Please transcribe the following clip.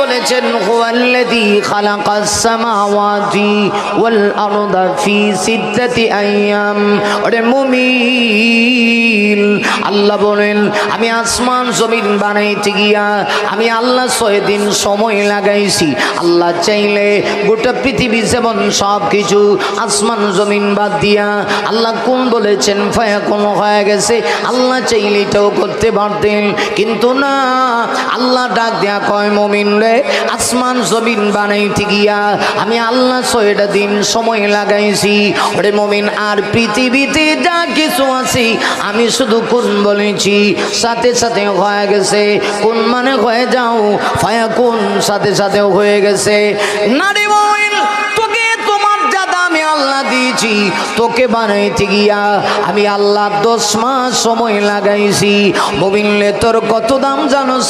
বলেছেন, হুয়াল্লাযী খালাকাস সামাওয়াতি ওয়াল আরদা ফি সিত্তাতি আইয়াম ওরে মুমিন, আল্লাহ বলেন, আমি আসমান জমিন বানাইতে গিয়া, আমি আল্লাহ ছয় দিন সময় লাগাইছি। আল্লাহ চাইলে গোটা পৃথিবী যেমন সব কিছু আসমান জমিন বাদ দিয়া, আল্লাহ কোন বলেছেন ফায়া কোন হয়ে গেছে। আল্লাহ চাইলে এটাও করতে পারতেন, কিন্তু না, আল্লাহ ডাক দেয়া কয়, মমিন রে আসমান জমিন বানাইতে গিয়া আমি আল্লাহ ছয়টা দিন সময় লাগাইছি। ওরে মমিন, আর পৃথিবীতে যা কিছু আছে, আমি শুধু কোন বলেছি? সাথে সাথে হয়ে গেছে। কোন মানে হয়ে যাও, ফায়া কোন সাথে সাথে হয়ে গেছে? না রে মমিন, তোকে দিয়েছি। তোকে বানাইতে গিয়া আমি আল্লাহ দশ মাস সময় লাগাইছি। মোবিনলে তোর কত দাম জানোস